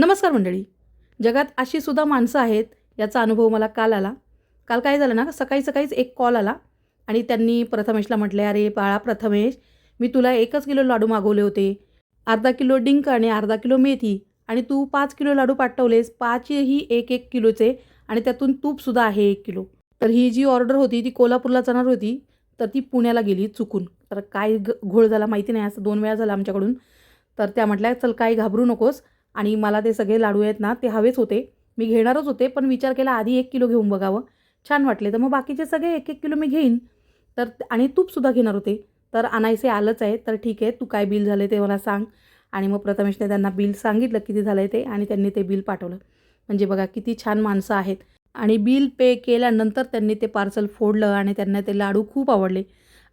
नमस्कार मंडळी. जगात अशी सुद्धा माणसं आहेत याचा अनुभव मला काल आला. काल काय झालं ना सकाळी सकाळीच एक कॉल आला आणि त्यांनी प्रथमेशला म्हटले अरे बाळा प्रथमेश मी तुला एकच किलो लाडू मागवले होते. अर्धा किलो डिंक आणि अर्धा किलो मेथी आणि तू पाच किलो लाडू पाठवलेस पाचही एक एक किलोचे आणि त्यातून तूपसुद्धा आहे एक किलो. तर ही जी ऑर्डर होती ती कोल्हापूरला जाणार होती तर ती पुण्याला गेली चुकून. तर काय ग घोळ झाला माहिती नाही असं दोन वेळा झाला आमच्याकडून. तर त्या म्हटल्या चल काही घाबरू नकोस. आणि मला ते सगळे लाडू आहेत ना ते हवेच होते. मी घेणारच होते पण विचार केला आधी एक किलो घेऊन बघावं. छान वाटले. तर मग बाकीचे सगळे एक एक किलो मी घेईन. तर आणि तूपसुद्धा घेणार होते. तर आणायचे आलंच आहे. तर ठीक आहे तू काय बिल झाले ते मला सांग. आणि मग प्रथमेशने त्यांना बिल सांगितलं किती झालं आहे ते आणि त्यांनी ते बिल पाठवलं. म्हणजे बघा किती छान माणसं आहेत. आणि बिल पे केल्यानंतर त्यांनी ते पार्सल फोडलं आणि त्यांना ते लाडू खूप आवडले.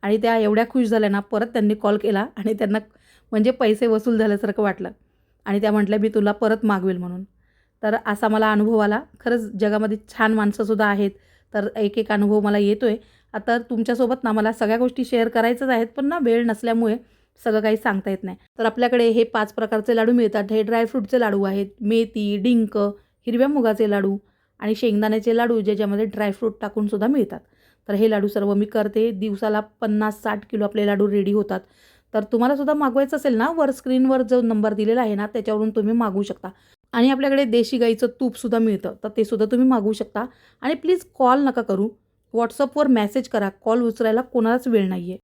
आणि त्या एवढ्या खुश झाल्या ना परत त्यांनी कॉल केला आणि त्यांना म्हणजे पैसे वसूल झाल्यासारखं वाटलं. आणि त्या म्हटल्या मी तुला परत मागवेल म्हणून. तर असा मला अनुभव आला. खरंच जगामध्ये छान माणसंसुद्धा आहेत. तर एक एक अनुभव मला येतो आहे आता तुमच्यासोबत ना मला सगळ्या गोष्टी शेअर करायच्याच आहेत पण ना वेळ नसल्यामुळे सगळं काही सांगता येत नाही. तर आपल्याकडे हे पाच प्रकारचे लाडू मिळतात. हे ड्रायफ्रूटचे लाडू आहेत. मेथी डिंक हिरव्या मुगाचे लाडू आणि शेंगदाण्याचे लाडू ज्याच्यामध्ये ड्रायफ्रूट टाकूनसुद्धा मिळतात. तर हे लाडू सर्व मी करते. दिवसाला पन्नास साठ किलो आपले लाडू रेडी होतात. तर तुम्हाला सुद्धा मागवायचं असेल ना वर स्क्रीनवर जो नंबर दिलेला आहे ना त्याच्यावरून तुम्ही मागवू शकता. आणि आपल्याकडे देशी गाईचं तूपसुद्धा मिळतं तर ते सुद्धा तुम्ही मागवू शकता. आणि प्लीज कॉल नका करू. व्हॉट्सअपवर मेसेज करा. कॉल उचलायला कोणालाच वेळ नाही आहे